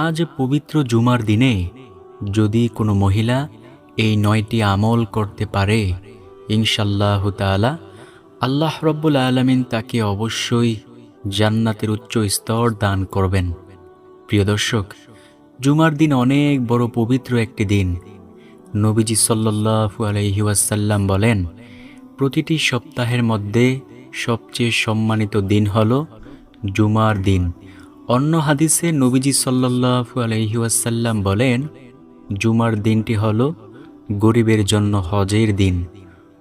আজ পবিত্র জুমার দিনে যদি কোনো মহিলা এই নয়টি আমল করতে পারে ইনশাল্লাহ তাআলা আল্লাহ রব্বুল আলমিন তাকে অবশ্যই জান্নাতের উচ্চ স্তর দান করবেন। প্রিয় দর্শক, জুমার দিন অনেক বড় পবিত্র একটি দিন। নবীজি সাল্লাল্লাহু আলাইহি ওয়াসাল্লাম বলেন, প্রতিটি সপ্তাহের মধ্যে সবচেয়ে সম্মানিত দিন হল জুমার দিন। অন্য হাদিসে নবীজি সাল্লাল্লাহু আলাইহি ওয়াসাল্লাম বলেন, জুমার দিনটি হল গরিবের জন্য হজের দিন।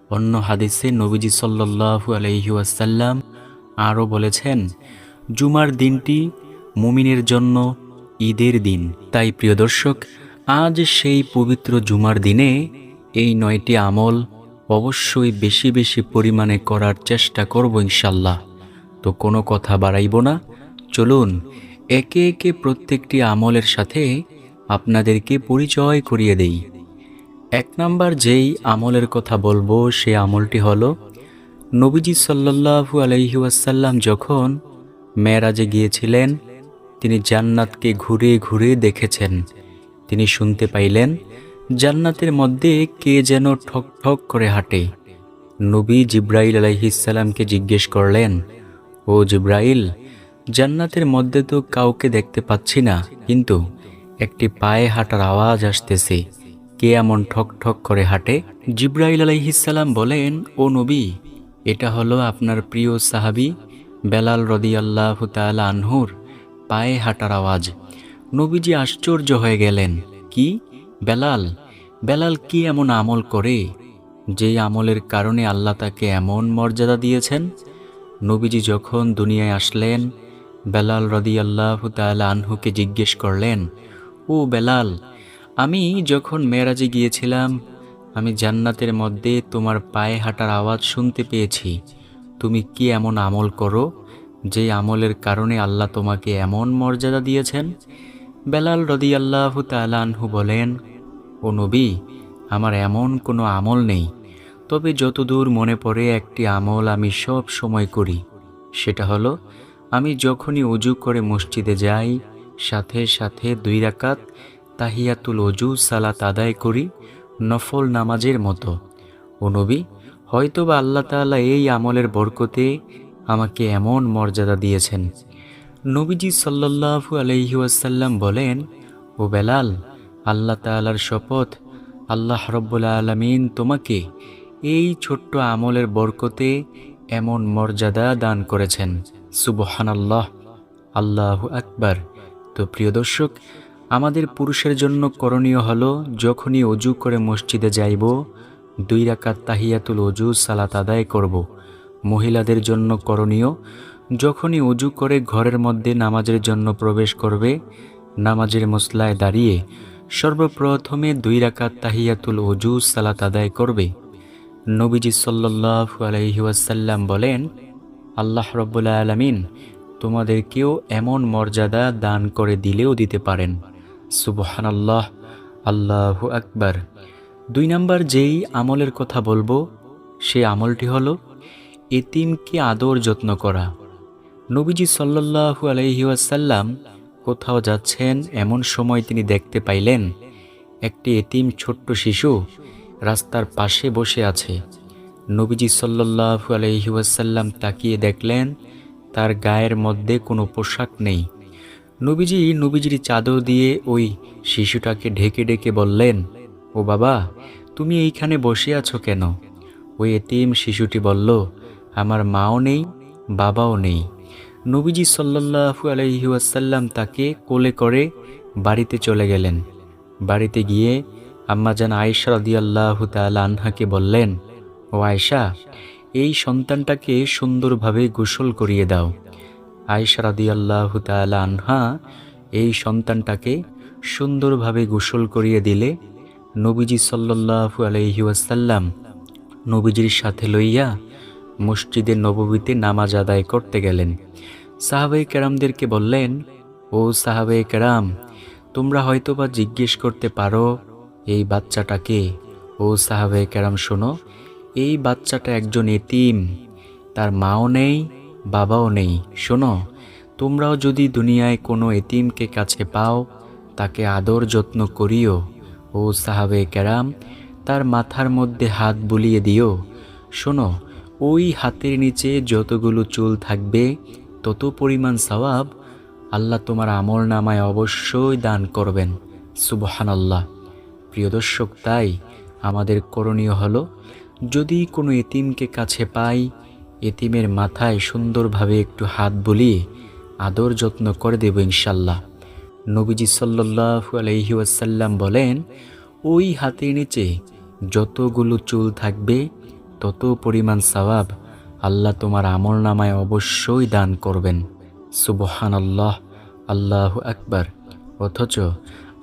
অন্য হাদিসে নবীজি সাল্লাল্লাহু আলাইহি ওয়াসাল্লাম আরও বলেছেন, জুমার দিনটি মুমিনের জন্য ঈদের দিন। তাই প্রিয় দর্শক, আজ সেই পবিত্র জুমার দিনে এই নয়টি আমল অবশ্যই বেশি বেশি পরিমাণে করার চেষ্টা করব ইনশাল্লাহ। তো কোনো কথা বাড়াইব না। চলুন, একে একে প্রত্যেকটি আমলের সাথে আপনাদেরকে পরিচয় করিয়ে দেই। এক নাম্বার যেই আমলের কথা বলব, সে আমলটি হলো, নবীজি সাল্লাল্লাহু আলাইহি ওয়াসাল্লাম যখন মেরাজে গিয়েছিলেন, তিনি জান্নাতকে ঘুরে ঘুরে দেখেছেন। তিনি শুনতে পাইলেন, জান্নাতের মধ্যে কে যেন ঠক ঠক করে হাঁটে। নবী জিব্রাইল আলাইহিসাল্লামকে জিজ্ঞেস করলেন, ও জিব্রাইল জান্নাতের মধ্যে তো কাউকে দেখতে পাচ্ছি না, কিন্তু একটি পায়ে হাঁটার আওয়াজ আসতেছে। কে এমন ঠক ঠক করে হাঁটে? জিব্রাইল আলাইহিসাল্লাম বলেন, ও নবী, এটা হলো আপনার প্রিয় সাহাবি বেলাল রদিয়াল্লাহ তাআলা আনহুর পায়ে হাঁটার আওয়াজ। নবীজি আশ্চর্য হয়ে গেলেন, কি? বেলাল? বেলাল কি এমন আমল করে যেই আমলের কারণে আল্লাহ তাকে এমন মর্যাদা দিয়েছেন? নবীজি যখন দুনিয়ায় আসলেন বেলাল রদি রদিয়াল্লাহ তাআলা আনহুকে জিজ্ঞেস করলেন, ও বেলাল, আমি যখন মেরাজে গিয়েছিলাম, আমি জান্নাতের মধ্যে তোমার পায়ে হাঁটার আওয়াজ শুনতে পেয়েছি। তুমি কি এমন আমল করো যে আমলের কারণে আল্লাহ তোমাকে এমন মর্যাদা দিয়েছেন? বেলাল রদি রদিয়াল্লাহ তালানহু বলেন, ও নবী, আমার এমন কোনো আমল নেই। তবে যতদূর মনে পড়ে একটি আমল আমি সব সময় করি। সেটা হলো আমি যখনই অজু করে মসজিদে যাই, সাথে সাথে দুই রাকাত তাহিয়াতুল অজু সালাত আদায় করি নফল নামাজের মতো। ও নবী, হয়তোবা আল্লাহ তাআলা এই আমলের বরকতে আমাকে এমন মর্যাদা দিয়েছেন। নবীজি সাল্লাল্লাহু আলাইহি ওয়াসাল্লাম বলেন, ও বেলাল, আল্লাহ তাআলার শপথ, আল্লাহ রব্বুল আলামিন তোমাকে এই ছোট্ট আমলের বরকতে এমন মর্যাদা দান করেছেন। সুবহানাল্লাহ, আল্লাহু আকবার। তো প্রিয় দর্শক, আমাদের পুরুষের জন্য করণীয় হলো যখনই অজু করে মসজিদে যাইব, দুই রাকাত তাহিয়াতুল অজু সালাত আদায় করব। মহিলাদের জন্য করণীয়, যখনই অজু করে ঘরের মধ্যে নামাজের জন্য প্রবেশ করবে, নামাজের মশলায় দাঁড়িয়ে সর্বপ্রথমে দুই রাকাত তাহিয়াতুল অজু সালাত আদায় করবে। নবীজি সাল্লাল্লাহু আলাইহিয়াসাল্লাম বলেন আল্লাহ রব্বুল্লা আলামিন তোমাদেরকেও এমন মর্যাদা দান করে দিলেও দিতে পারেন। সুবহান আল্লাহ আল্লাহ আকবার। দুই নাম্বার যেই আমলের কথা বলব, সে আমলটি হলো এতিমকে আদর যত্ন করা। নবীজি সাল্লাল্লাহু আলাইহি ওয়াসাল্লাম কোথাও যাচ্ছেন এমন সময় তিনি দেখতে পাইলেন, একটি এতিম ছোট্ট শিশু রাস্তার পাশে বসে আছে। নবীজি সাল্লাল্লাহু আলাইহি ওয়াসাল্লাম তাকিয়ে দেখলেন, তার গায়ের মধ্যে কোনো পোশাক নেই। নবীজি নবীজির চাদর দিয়ে ওই শিশুটাকে ঢেকে ডেকে বললেন, ও বাবা, তুমি এইখানে বসে আছো কেন? ওই এতিম শিশুটি বলল, আমার মাও নেই, বাবাও নেই। নবীজি সাল্লাল্লাহু আলাইহি ওয়াসাল্লাম তাকে কোলে করে বাড়িতে চলে গেলেন। বাড়িতে গিয়ে আম্মাজান আয়েশা রাদিয়াল্লাহু তাআলা আনহাকে বললেন ও আয়েশা, এই সন্তানটাকে সুন্দরভাবে গোসল করিয়ে দাও। আয়েশা রাদিয়াল্লাহু তাআলা আনহা এই সন্তানটাকে সুন্দরভাবে গোসল করিয়ে দিলে নবীজি সাল্লাল্লাহু আলাইহি ওয়াসাল্লাম নবীজির সাথে লইয়া মসজিদের নববীতে নামাজ আদায় করতে গেলেন। সাহাবে কেরামদেরকে বললেন, ও সাহাবে কেরাম, তোমরা হয়তোবা জিজ্ঞেস করতে পারো, এই বাচ্চাটাকে, ও সাহাবে কেরাম শোনো এই বাচ্চাটা একজন এতিম। তার মাও নেই, বাবাও নেই। শোনো, তোমরাও যদি দুনিয়ায় কোনো এতিমকে কাছে পাও, তাকে আদর যত্ন করিও। ও সাহাবে ক্যারাম তার মাথার মধ্যে হাত বুলিয়ে দিও। শোনো, ওই হাতের নিচে যতগুলো চুল থাকবে, তত পরিমাণ সওয়াব আল্লাহ তোমার আমল নামায় অবশ্যই দান করবেন। সুবহানাল্লাহ। প্রিয় দর্শক, তাই আমাদের করণীয় হলো যদি কোনো এতিমকে কাছে পাই, এতিমের মাথায় সুন্দরভাবে একটু হাত বুলিয়ে আদর যত্ন করে দেব ইনশাল্লাহ। নবীজি সাল্লাহু আলহি ওয়াসাল্লাম বলেন, ওই হাতের নিচে যতগুলো চুল থাকবে, তত পরিমাণ সওয়াব আল্লাহ তোমার আমল নামায় অবশ্যই দান করবেন। সুবহান আল্লাহ আল্লাহ আকবার। অথচ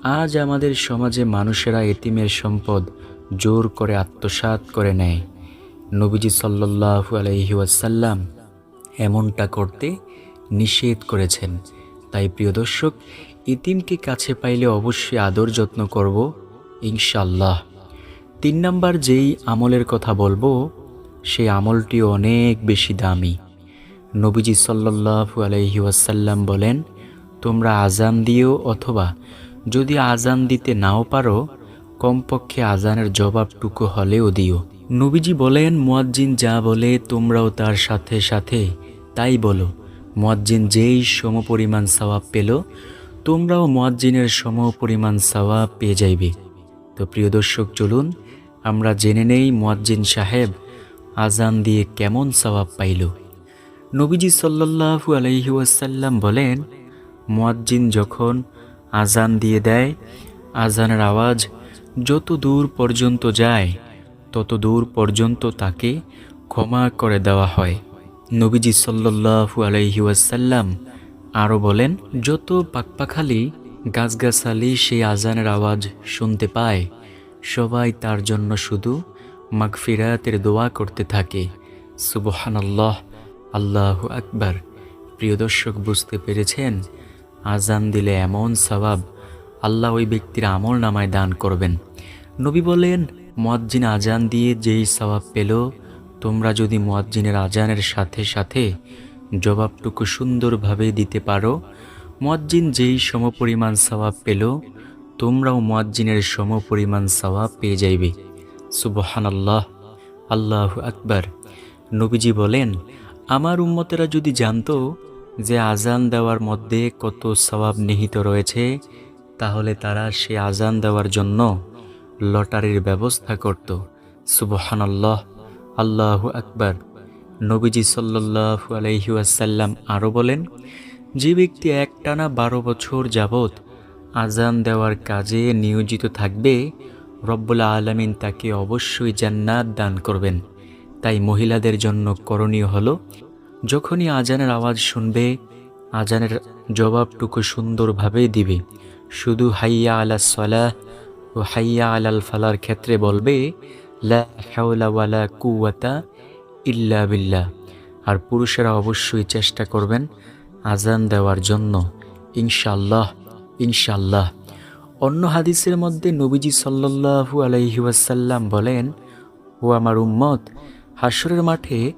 আজ আমাদের সমাজে মানুষেরা এতিমের সম্পদ জোর করে আত্মসাৎ করে নেয়। নবীজি সাল্লাহু আলহি ওয়াসাল্লাম এমনটা করতে নিষেধ করেছেন। তাই প্রিয় দর্শক ইতিমকে কাছে পাইলে অবশ্যই আদর যত্ন করব ইনশাল্লাহ তিন নাম্বার যেই আমলের কথা বলব, সেই আমলটি অনেক বেশি দামি। নবীজি সাল্লাহু আলহি ওয়াসাল্লাম বলেন, তোমরা আজান দিও অথবা যদি আজান দিতে নাও পারো কমপক্ষে আজানের জবাবটুকু হলেও দিও। নবীজি বলেন, মুয়াজ্জিন যা বলে, তোমরাও তার সাথে সাথে তাই বলো। মুয়াজ্জিন যেই সমপরিমাণ সওয়াব পেল, তোমরাও মুয়াজ্জিনের সমপরিমাণ সওয়াব পেয়ে যাইবে। তো প্রিয় দর্শক, চলুন, আমরা জেনে নেই মুয়াজ্জিন সাহেব আজান দিয়ে কেমন সওয়াব পাইল। নবীজি আলাইহি ওয়াসাল্লাম বলেন, মুয়াজ্জিন যখন আজান দিয়ে দেয়, আজানের আওয়াজ যত দূর পর্যন্ত যায় তত দূর পর্যন্ত তাকে ক্ষমা করে দেওয়া হয়। নবীজি আলাইহি ওয়াসাল্লাম আরও বলেন, যত পাকপাখালি, গাছগাছালি সেই আজানের আওয়াজ শুনতে পায়, সবাই তার জন্য শুধু মাগফিরাতের দোয়া করতে থাকে। সুবহানাল্লাহ, আল্লাহ আকবার। প্রিয় দর্শক, বুঝতে পেরেছেন, আজান দিলে এমন সবাব আল্লাহ ওই ব্যক্তির আমল নামায় দান করবেন। নবী বলেন, মুয়াজ্জিন আজান দিয়ে যেই সবাব পেল, তোমরা যদি মুয়াজ্জিনের আজানের সাথে সাথে জবাবটুকু সুন্দরভাবে দিতে পারো, মুয়াজ্জিন যেই সমপরিমাণ সওয়াব পেল, তোমরাও মুয়াজ্জিনের সমপরিমাণ সওয়াব পেয়ে যাইবে। সুবহান আল্লাহ আল্লাহ আকবার। নবীজি বলেন, আমার উম্মতেরা যদি জানতো যে আজান দেওয়ার মধ্যে কত সওয়াব নিহিত রয়েছে তাহলে তারা সে আজান দেওয়ার জন্য লটারির ব্যবস্থা করত। সুবহানাল্লাহ, আল্লাহ আকবার। নবীজি সাল্লাহু আলহি আসাল্লাম আরও বলেন, যে ব্যক্তি একটানা বারো বছর যাবৎ আজান দেওয়ার কাজে নিয়োজিত থাকবে রব্বুল্লা আলমিন তাকে অবশ্যই জান্নাত দান করবেন। তাই মহিলাদের জন্য করণীয় হল, যখনই আজানের আওয়াজ শুনবে, আজানের জবাবটুকু সুন্দরভাবে দিবে। শুধু হাইয়া আলা সলাহ ও হাইয়া আলাল ফালার ক্ষেত্রে বলবে, লা কুওয়াতা ইল্লা বিল্লাহ। আর পুরুষেরা অবশ্যই চেষ্টা করবেন আজান দেওয়ার জন্য। ইনশাল্লাহ ইনশাল্লাহ অন্য হাদিসের মধ্যে নবীজি সাল্লাল্লাহু আলাইহি ওয়াসাল্লাম বলেন, ও আমার উম্মত হাসরের মাঠে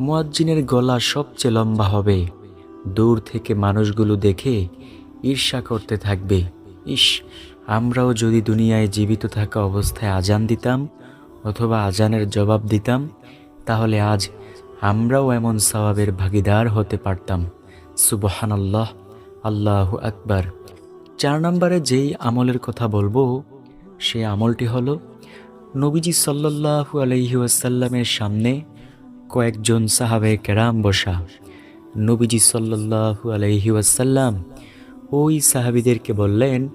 মুয়াজ্জিনের গলা সবচেয়ে লম্বা হবে। দূর থেকে মানুষগুলো দেখে ঈর্ষা করতে থাকবে। ইস, আমরাও যদি দুনিয়ায় জীবিত থাকা অবস্থায় আজান দিতাম অথবা আজানের জবাব দিতাম, তাহলে আজ আমরাও এমন সওয়াবের ভাগিদার হতে পারতাম। সুবহান আল্লাহ আল্লাহ আকবার। চার নম্বরে যেই আমলের কথা বলব, সেই আমলটি হলো, নবীজি সাল্লাহু আলহি আসাল্লামের সামনে কয়েকজন সাহাবে কেরাম বসা। নবীজি সাল্লাহু আলহি আসাল্লাম ওই সাহাবিদেরকে বললেন,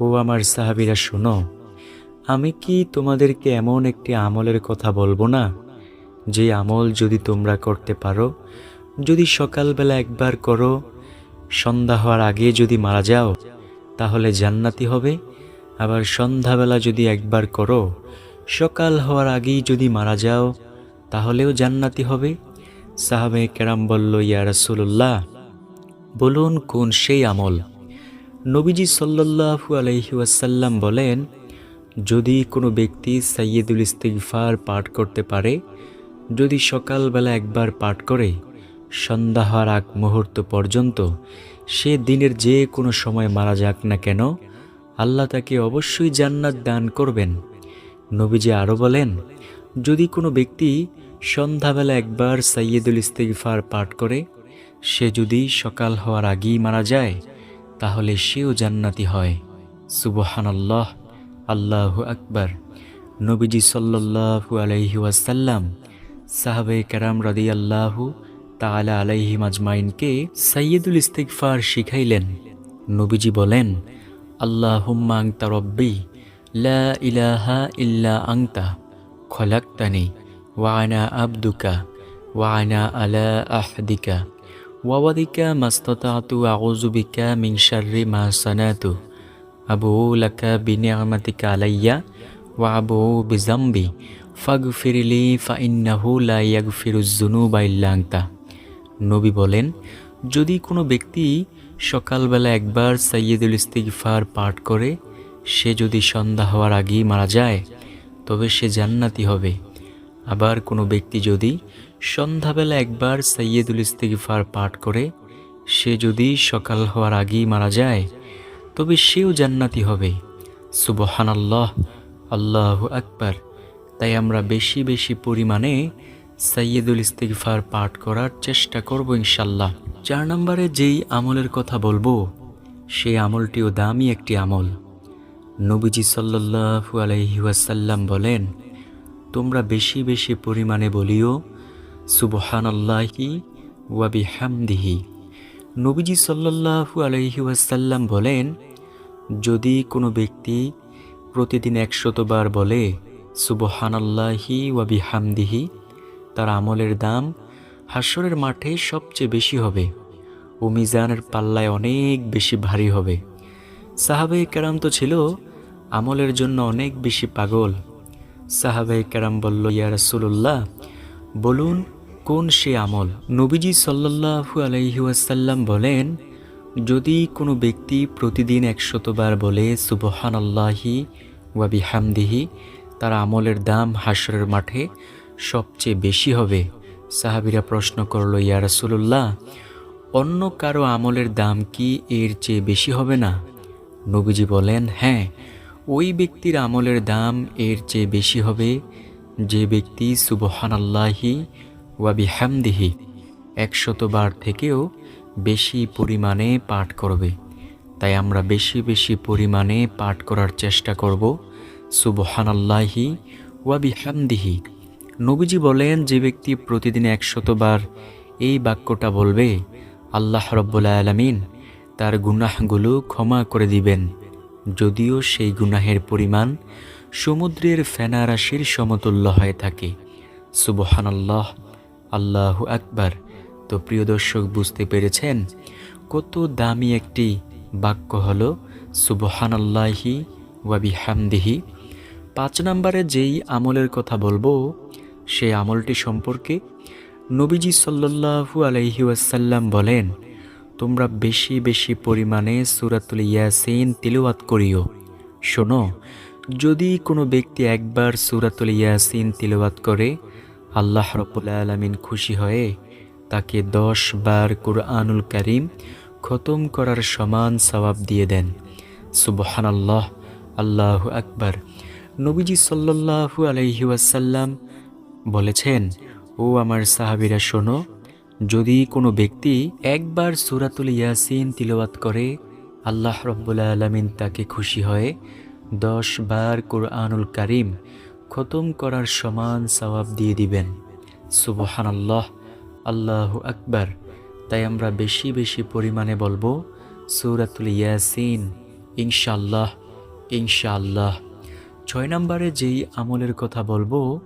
ও আমার সাহাবিরা, শোনো, আমি কি তোমাদেরকে এমন একটি আমলের কথা বলব না? যে আমল যদি তোমরা করতে পারো, যদি সকালবেলা একবার করো, সন্ধ্যা হওয়ার আগে যদি মারা যাও, তাহলে জান্নাতি হবে। আবার সন্ধ্যাবেলা যদি একবার করো, সকাল হওয়ার আগেই যদি মারা যাও, তাহলেও জান্নাতি হবে। সাহাবে কেরাম বলল, ইয়া রাসূলুল্লাহ বলুন কোন সেই আমল? নবীজি সাল্লাল্লাহু আলাইহি ওয়াসাল্লাম বলেন, যদি কোনো ব্যক্তি সাইয়্যিদুল ইস্তিগফার পাঠ করতে পারে, যদি সকালবেলা একবার পাঠ করে, সন্ধ্যা হওয়ার আগ মুহূর্ত পর্যন্ত সে দিনের যে কোনো সময় মারা যাক না কেন, আল্লাহ তাকে অবশ্যই জান্নাত দান করবেন। নবীজি আরও বলেন, যদি কোনো ব্যক্তি সন্ধ্যাবেলা একবার সাইয়দুল ইস্তেগফার পাঠ করে সে যদি সকাল হওয়ার আগেই মারা যায়, তাহলে সেও জান্নাতি হয়। সুবহানাল্লাহ, আল্লাহু আকবার। নবীজি সাল্লাল্লাহু আলাইহি ওয়াসাল্লাম সাহাবে কারাম রাদি আল্লাহু তালা আলাইহি মাজমাইনকে সাইয়দুল ইস্তেগফার শিখাইলেন। নবীজি বলেন, আল্লাহুম্মা আংতা রব্বি, লা ইলাহা ইল্লা আংতা খলাক্তানি ওয়ানা আবদুকা ওয়ানা আলা আহদিকা ওয়াওয়াদিকা মাস্ততাতু আউযুবিকা মিন শাররি মা সানাতু আবু লাকা বিনিয়ামাতিকা আলাইয়া ওয়া আবু বিজাম্বি ফাগফিরলি ফাইন্নাহু লা ইয়াগফিরুজ যুনুবা ইল্লা আনতা নবী বলেন, যদি কোনো ব্যক্তি সকালবেলা একবার সাইয়দুল ইস্তিগফার পাঠ করে, সে যদি সন্ধ্যা হওয়ার আগেই মারা যায়, তবে সে জান্নাতি হবে। আবার কোনো ব্যক্তি যদি সন্ধ্যাবেলা একবার সাইয়দুল ইস্তিগফার পাঠ করে, সে যদি সকাল হওয়ার আগেই মারা যায়, তবে সেও জান্নাতি হবে। সুবহান আল্লাহ আল্লাহ আকবার। তাই আমরা বেশি বেশি পরিমাণে সাইয়দুল ইস্তিগফার পাঠ করার চেষ্টা করব ইনশাল্লাহ চার নম্বরে যেই আমলের কথা বলব সেই আমলটিও দামি একটি আমল। নবীজি সাল্লাল্লাহু আলাইহি ওয়াসাল্লাম বলেন, তোমরা বেশি বেশি পরিমাণে বলিও সুবহানাল্লাহি ওয়া বিহামদিহি। নবীজি সাল্লাল্লাহু আলাইহি ওয়াসাল্লাম বলেন, যদি কোনো ব্যক্তি প্রতিদিন একশতবার বলে সুবহানাল্লাহি ওয়া বিহামদিহি, তার আমলের দাম হাসরের মাঠে সবচেয়ে বেশি হবে ও মিজানের পাল্লায় অনেক বেশি ভারী হবে। সাহাবে কেরাম তো ছিল আমলের জন্য অনেক বেশি পাগল। সাহাবে কেরাম বলল, ইয়া রাসূলুল্লাহ, বলুন কোন সে আমল? নবীজি সাল্লাল্লাহু আলাইহি ওয়াসাল্লাম বলেন, যদি কোনো ব্যক্তি প্রতিদিন একশতবার বলে সুবহান আল্লাহি ওয়া বিহামদিহি তার আমলের দাম হাসরের মাঠে সবচেয়ে বেশি হবে। সাহাবিরা প্রশ্ন করল, ইয়া রাসূলুল্লাহ, অন্য কারও আমলের দাম কি এর চেয়ে বেশি হবে না? নবীজি বলেন হ্যাঁ ওই ব্যক্তির আমলের দাম এর চেয়ে বেশি হবে। যে ব্যক্তি, সুবহানাল্লাহি ওয়া বিহামদিহি একশতবার থেকেও বেশি পরিমাণে পাঠ করবে। তাই আমরা বেশি বেশি পরিমাণে পাঠ করার চেষ্টা করব। সুবহানাল্লাহি ওয়া বিহামদিহি নবীজি বলেন, যে ব্যক্তি প্রতিদিন একশতবার এই বাক্যটা বলবে, আল্লাহ রব্বুল আলমিন তার গুনাহগুলো ক্ষমা করে দিবেন। যদিও সেই গুনাহের পরিমাণ সমুদ্রের ফেনারাশির সমতুল্য হয়ে থাকে। সুবহানাল্লাহ আল্লাহ আকবার। তো প্রিয় দর্শক, বুঝতে পেরেছেন কত দামি একটি বাক্য হল, সুবহানাল্লাহি ওয়াবি হামদিহি পাঁচ নম্বরে যেই আমলের কথা বলব সেই আমলটি সম্পর্কে নবীজি সাল্লাল্লাহু আলাইহি ওয়াসাল্লাম বলেন, তোমরা বেশি বেশি পরিমাণে সুরাতুল ইয়াসিন তিলওয়াত করিও। শোনো, যদি কোনো ব্যক্তি একবার সুরাতুল ইয়াসিন তিলওয়াত করে আল্লাহ রব্বুল আলমিন খুশি হয়ে তাকে দশ বার কুরআনুল করিম খতম করার সমান সওয়াব দিয়ে দেন। সুবহান আল্লাহ আকবার। নবীজি সাল্লাল্লাহু আলাইহি ওয়াসাল্লাম বলেছেন, ও আমার সাহাবিরা, শোনো, যদি কোনো ব্যক্তি একবার সুরাতুল ইয়াসিন তিলওয়াত করে, আল্লাহ রব্বুল আলমিন তাকে খুশি হয়ে দশ বার কোরআনুল কারিম খতম করার সমান সওয়াব দিয়ে দিবেন। সুবহান আল্লাহ আল্লাহ আকবার। তাই আমরা বেশি বেশি পরিমাণে বলব, সুরাতুল ইয়াসিন ইনশাল্লাহ ইনশাআল্লাহ। ছয় নম্বরে যেই আমলের কথা বলব,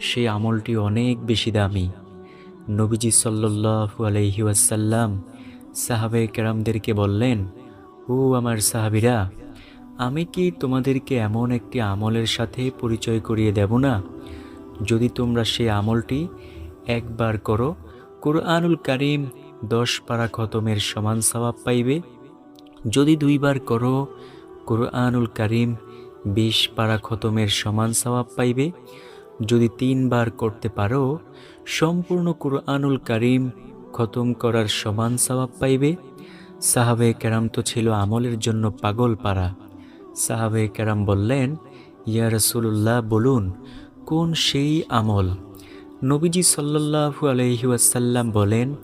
সেই আমলটি অনেক বেশি দামি। নবীজি সাল্লু আলহি ওয়াসাল্লাম সাহাবে কেরামদেরকে বললেন, ও আমার সাহাবিরা আমি কি তোমাদেরকে এমন একটি আমলের সাথে পরিচয় করিয়ে দেব না? যদি তোমরা সেই আমলটি একবার করো, কোরআনুল কারিম দশ পারা খতমের সমান স্বভাব পাইবে। যদি দুইবার করো, কোরআনুল কারিম বিশ পারা খতমের সমান স্বভাব পাইবে। যদি তিনবার করতে পারো, সম্পূর্ণ কোরআনুল কারিম খতম করার সমান স্বভাব পাইবে। সাহাবে কেরাম তো ছিল আমলের জন্য পাগল পারা। সাহাবে কেরাম বললেন, ইয়া রসুল্লাহ বলুন, কোন সেই আমল? নবীজি সাল্লাল্লাহু আলহি ওয়াসাল্লাম বলেন,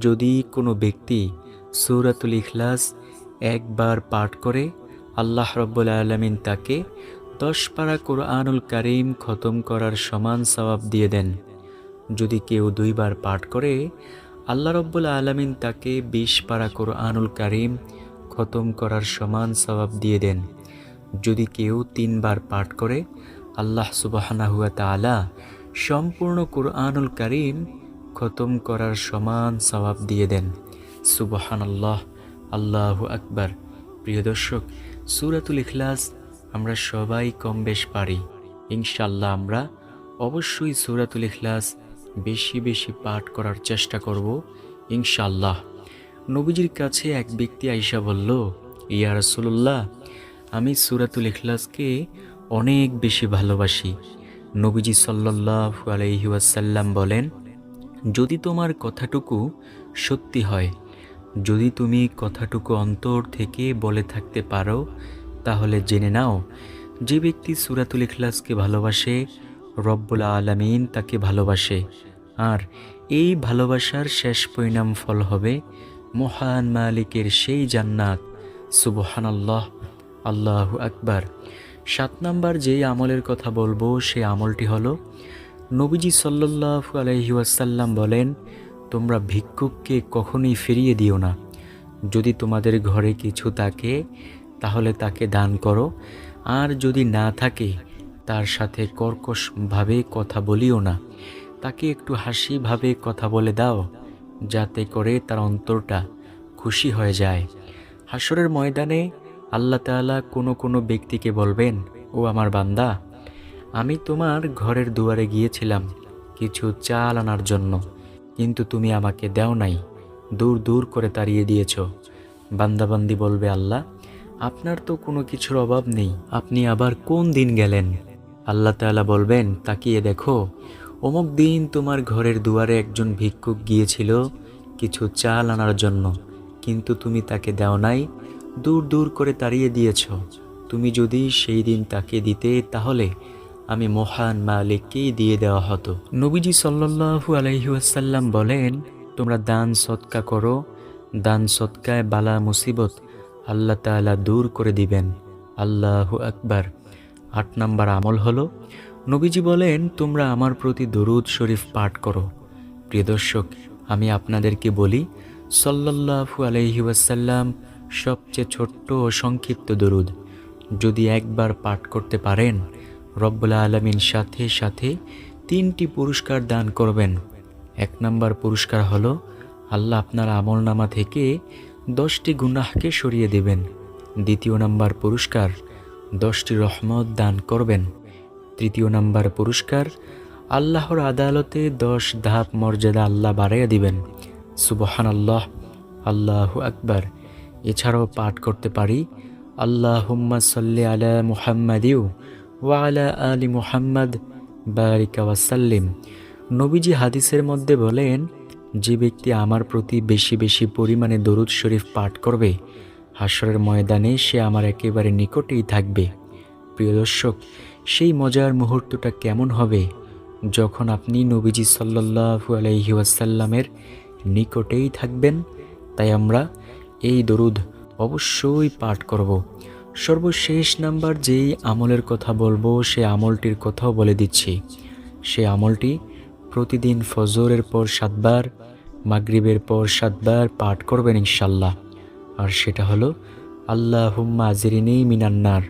যদি কোনো ব্যক্তি সৌরাতুল ইখলাস একবার পাঠ করে, আল্লাহ রব্বুল আলমিন তাকে দশ পারা কোরআনুল কারিম খতম করার সমান সওয়াব দিয়ে দেন। যদি কেউ দুইবার পাঠ করে, আল্লাহ রব্বুল আলমিন তাকে বিশ পারা কোরআনুল কারিম খতম করার সমান সওয়াব দিয়ে দেন। যদি কেউ তিনবার পাঠ করে, আল্লাহ সুবাহানা হুয়া তালা সম্পূর্ণ কুরআনুল কারিম খতম করার সমান সওয়াব দিয়ে দেন। সুবহান আল্লাহ আল্লাহ আকবার। প্রিয় দর্শক, সুরাতুল ইখলাস আমরা সবাই কম বেশ পারি। ইনশাল্লাহ আমরা অবশ্যই সুরাতুল ইখলাস বেশি বেশি পাঠ করার চেষ্টা করব ইনশাল্লাহ নবীজির কাছে এক ব্যক্তি আইসা বলল, ইয়া রাসূলুল্লাহ আমি সুরাতুল ইখলাসকে অনেক বেশি ভালোবাসি। নবীজি সাল্লাল্লাহু আলাইহি ওয়াসাল্লাম বলেন, যদি তোমার কথাটুকু সত্যি হয়, যদি তুমি কথাটুকু অন্তর থেকে বলে থাকতে পারো, তাহলে জেনে নাও যে ব্যক্তি সুরাতুল ইখলাসকে ভালোবাসে, রব্বুল আলামিন তাকে ভালোবাসে। আর এই ভালোবাসার শেষ পরিণাম ফল হবে মহান মালিকের সেই জান্নাত। সুবহানাল্লাহ। আল্লাহু আকবার। সাত নাম্বার যেই আমলের কথা বলব, সেই আমলটি হলো, নবীজি সাল্লাল্লাহু আলাইহি ওয়াসাল্লাম বলেন, তোমরা ভিক্ষুককে কখনোই ফিরিয়ে দিও না। যদি তোমাদের ঘরে কিছু থাকে, তাহলে তাকে দান করো। আর যদি না থাকে, তার সাথে কর্কশভাবে কথা বলিও না। তাকে একটু হাসিভাবে কথা বলে দাও, যাতে করে তার অন্তরটা খুশি হয়ে যায়। হাসরের ময়দানে আল্লাহ তাআলা কোনো কোনো ব্যক্তিকে বলবেন, ও আমার বান্দা, আমি তোমার ঘরের দুয়ারে গিয়েছিলাম কিছু চাল আনার জন্য, কিন্তু তুমি আমাকে দেও নাই, দূর দূর করে তাড়িয়ে দিয়েছ। বান্দাবান্দি বলবে, আল্লাহ, আপনার তো কোনো কিছুর অভাব নেই, আপনি আবার কোন দিন গেলেন? আল্লাহ তাআলা বলবেন, তাকিয়ে দেখো, অমুক দিন তোমার ঘরের দুয়ারে একজন ভিক্ষুক গিয়েছিল কিছু চাল আনার জন্য, কিন্তু তুমি তাকে দেও নাই দূর দূর করে তাড়িয়ে দিয়েছ। তুমি যদি সেই দিন তাকে দিতে, তাহলে আমি মহান মালিককেই দিয়ে দেওয়া হতো। নবীজি সাল্লাল্লাহু আলাইহি ওয়াসাল্লাম বলেন, তোমরা দান সৎকা করো। দান সৎকায় বালা মুসিবত আল্লাহ তাআলা দূর করে দিবেন। আল্লাহু আকবার। আট নাম্বার আমল হলো, নবীজি বলেন, তোমরা আমার প্রতি দরুদ শরীফ পাঠ করো। প্রিয় দর্শক, আমি আপনাদেরকে বলি, সাল্লাল্লাহু আলাইহি ওয়াসাল্লাম সবচেয়ে ছোট্ট ও সংক্ষিপ্ত দরুদ। যদি একবার পাঠ করতে পারেন, রব্বুল আলমিন সাথে সাথে তিনটি পুরস্কার দান করবেন। এক নম্বর পুরস্কার হলো, আল্লাহ আপনার আমল নামা থেকে দশটি গুনাহকে সরিয়ে দেবেন। দ্বিতীয় নাম্বার পুরস্কার, দশটি রহমত দান করবেন। তৃতীয় নাম্বার পুরস্কার, আল্লাহর আদালতে দশ ধাপ মর্যাদা আল্লাহ বাড়াইয়া দিবেন। সুবহান আল্লাহ আল্লাহ আকবার। এছাড়াও পাঠ করতে পারি আল্লাহ হুম্মা সাল্লি আলা মুহাম্মাদিউ ওয়ালা আলী মুহাম্মদ, বারিকা ওয়াসাল্লিম নবীজি হাদিসের মধ্যে বলেন, যে ব্যক্তি আমার প্রতি বেশি বেশি পরিমাণে দরুদ শরীফ পাঠ করবে হাসরের ময়দানে সে আমার একেবারে নিকটেই থাকবে। প্রিয় দর্শক, সেই মজার মুহূর্তটা কেমন হবে যখন আপনি নবীজি সাল্লাল্লাহু আলাইহি ওয়াসাল্লামের নিকটেই থাকবেন? তাই আমরা এই দরুদ অবশ্যই পাঠ করব। সর্বশেষ নাম্বার যেই আমলের কথা বলব, সে আমলটির কথাও বলে দিচ্ছি। সে আমলটি প্রতিদিন ফজরের পর সাতবার, মাগরিবের পর সাতবার পাঠ করবেন ইনশাল্লাহ আর সেটা হলো আল্লাহ হুম্মা আজিরিনেই মিনান্নার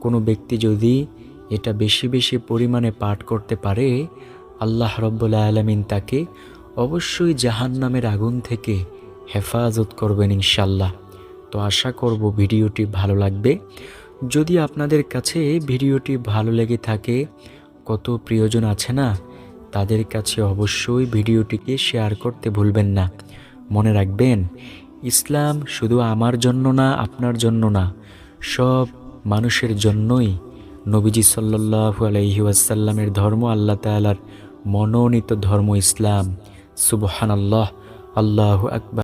কোনো ব্যক্তি যদি এটা বেশি বেশি পরিমাণে পাঠ করতে পারে, আল্লাহ রব্বুল্লা আলমিন তাকে অবশ্যই জাহান্নামের আগুন থেকে হেফাজত করবেন ইনশাল্লাহ। তো আশা করব ভিডিওটি ভালো লাগবে। যদি আপনাদের কাছে ভিডিওটি ভালো লেগে থাকে, কত প্রিয়জন আছে না, তাদের কাছে অবশ্যই ভিডিওটিকে শেয়ার করতে ভুলবেন না। মনে রাখবেন, ইসলাম শুধু আমার জন্য না, আপনার জন্য না, সব মানুষের জন্যই নবীজি সাল্লাল্লাহু আলাইহি ওয়াসাল্লামের ধর্ম আল্লাহ তাআলার মনোনীত ধর্ম ইসলাম। সুবহান আল্লাহ আকবার।